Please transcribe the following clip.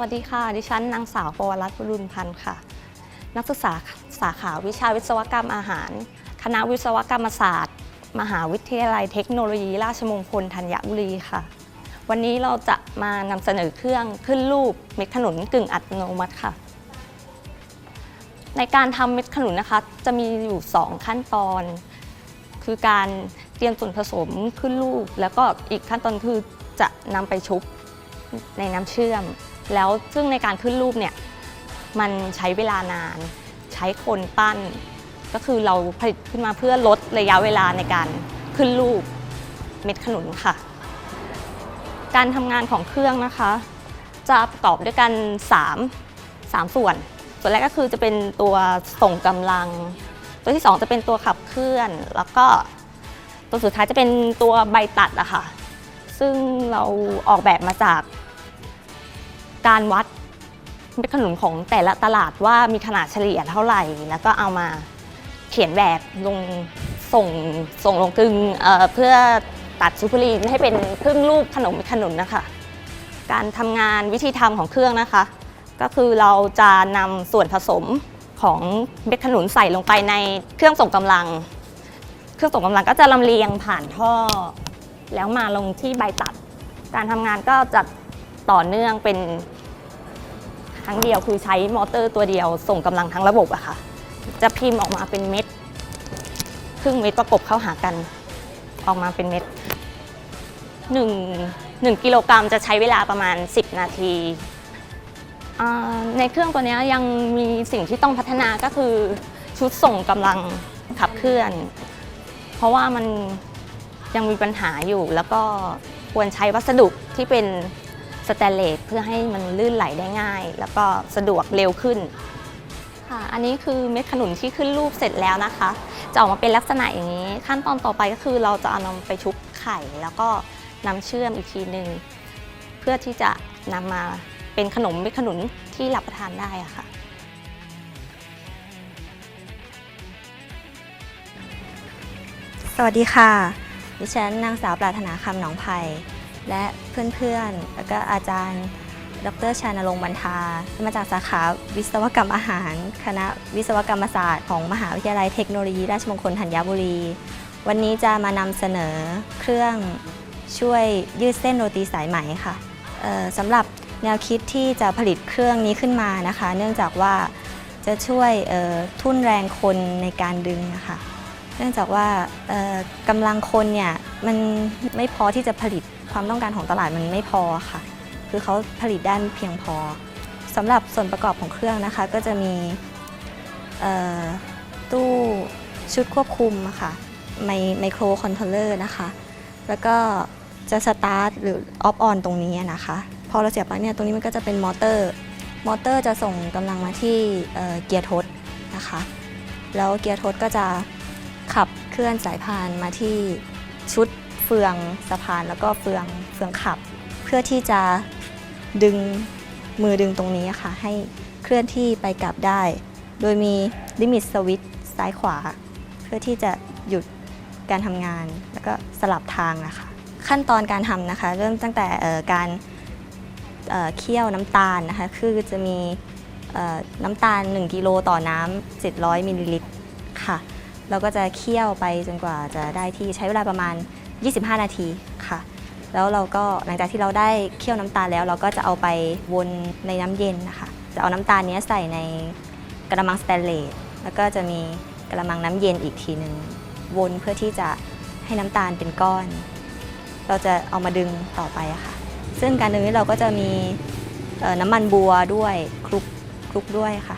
วัสดีค่ะ ดิฉันนางสาวปวรัตน์บุรุณพันธ์ค่ะ นักศึกษาสาขาวิชาวิศวกรรมอาหาร คณะวิศวกรรมศาสตร์ มหาวิทยาลัยเทคโนโลยี ราชมงคลธัญบุรีค่ะ วันนี้เราจะมานำเสนอเครื่องขึ้นรูปเม็ดขนุนกึ่งอัตโนมัติค่ะ ในการทำเม็ดขนุนนะคะ จะมีอยู่ 2 ขั้นตอน คือการเตรียมส่วนผสมขึ้นรูป แล้วก็อีกขั้นตอนคือจะนำไปชุบในน้ำเชื่อม แล้วซึ่งในการขึ้นรูปเนี่ยมันใช้เวลานาน ใช้คนปั้น ก็คือเราผลิตขึ้นมาเพื่อลดระยะเวลาในการขึ้นรูปเม็ดขนุนค่ะ การทำงานของเครื่องนะคะ จะประกอบด้วยกัน 3 3 ส่วน ส่วนแรกก็คือจะเป็นตัวส่งกำลัง ตัวที่ 2 จะเป็นตัวขับเคลื่อน แล้วก็ตัวสุดท้ายจะเป็นตัวใบตัดอะค่ะ ซึ่งเราออกแบบมาจาก การวัดเม็ดขนุนของแต่ละตลาดว่ามีขนาดเฉลี่ยเท่าไหร่ แล้วก็เอามาเขียนแบบลงส่งส่งลงกึงเอ่อเพื่อตัดซูเปอร์ลีนให้เป็นครึ่งรูปขนมเม็ดขนุนนะคะ การทำงานวิธีทำของเครื่องนะคะ ก็คือเราจะนำส่วนผสมของเม็ดขนุนใส่ลงไปในเครื่องส่งกำลัง เครื่องส่งกำลังก็จะลำเลียงผ่านท่อ แล้วมาลงที่ใบตัด การทำงานก็จะต่อเนื่องเป็น ครั้งเดียวคือใช้มอเตอร์ตัวเดียวส่งกำลังทั้งระบบอะค่ะ จะพิมพ์ออกมาเป็นเม็ดครึ่งเม็ดประกบเข้าหากัน ออกมาเป็นเม็ดหนึ่งหนึ่งกิโลกรัมจะใช้เวลาประมาณ 10 นาทีในเครื่องตัวนี้ยังมีสิ่งที่ต้องพัฒนาก็คือชุดส่งกำลังขับเคลื่อน เพราะว่ามันยังมีปัญหาอยู่แล้วก็ควรใช้วัสดุที่เป็น สแตนเลสเพื่อให้มันลื่นไหลได้ง่าย แล้วก็สะดวกเร็วขึ้นค่ะอันนี้คือเม็ดขนุนที่ขึ้นรูปเสร็จแล้วนะคะ จะออกมาเป็นลักษณะอย่างนี้ ขั้นตอนต่อไปก็คือเราจะเอานำไปชุบไข่ แล้วก็นำเชื่อมอีกทีหนึ่งเพื่อที่จะนำมาเป็นขนมเม็ดขนุนที่รับประทานได้อะค่ะสวัสดีค่ะ ดิฉันนางสาวปรารถนาคำหนองไผ่ และเพื่อนๆ แล้วก็อาจารย์ ดรชานรงค์บรรทา มาจากสาขาวิศวกรรมอาหาร คณะวิศวกรรมศาสตร์ของมหาวิทยาลัยเทคโนโลยีราชมงคลธัญบุรี วันนี้จะมานำเสนอเครื่องช่วยยืดเส้นโรตีสายไหมค่ะสำหรับแนวคิดที่จะผลิตเครื่องนี้ขึ้นมานะคะ เนื่องจากว่าจะช่วยทุ่นแรงคนในการดึงนะคะ เนื่องจากว่ากำลังคนเนี่ยมันไม่พอที่จะผลิต ความต้องการของตลาดมันไม่พอค่ะ คือเขาผลิตได้เพียงพอสำหรับส่วนประกอบของเครื่องนะคะ ก็จะมีตู้ชุดควบคุมค่ะไมไมโครคอนโทรลเลอร์นะคะ แล้วก็จะสตาร์ทหรือออฟออนตรงนี้นะคะ พอเราเสียบปลั๊กเนี่ยตรงนี้มันก็จะเป็นมอเตอร์ มอเตอร์จะส่งกำลังมาที่เเกียร์ทดนะคะ แล้วเกียร์ทดก็จะขับเคลื่อนสายพานมาที่ชุด เฟืองสะพานแล้วก็เฟืองเฟืองขับ เพื่อที่จะดึงมือดึงตรงนี้ค่ะ ให้เคลื่อนที่ไปกลับได้ โดยมีลิมิตสวิตช์ซ้ายขวา เพื่อที่จะหยุดการทำงาน แล้วก็สลับทางนะคะ ขั้นตอนการทำนะคะ เริ่มตั้งแต่การเเคี่ยวน้ำตาลนะคะ คือจะมีน้ำตาล 1 กิโลต่อน้ำ700มิลลิลิตรค่ะ เราก็จะเคี่ยวไปจนกว่าจะได้ที่ใช้เวลาประมาณ 25 นาทีค่ะ แล้วเราก็หลังจากที่เราได้เคี่ยวน้ำตาลแล้ว เราก็จะเอาไปวนในน้ำเย็นนะคะ จะเอาน้ำตาลนี้ใส่ในกระมังสแตนเลสแล้วก็จะมีกระมังน้ำเย็นอีกทีหนึ่งวนเพื่อที่จะให้น้ำตาลเป็นก้อน เราจะเอามาดึงต่อไปะค่ะ ซึ่งการดึงนี้เราก็จะมีน้ำมันบัวด้วยคลุกคลุกด้วยค่ะ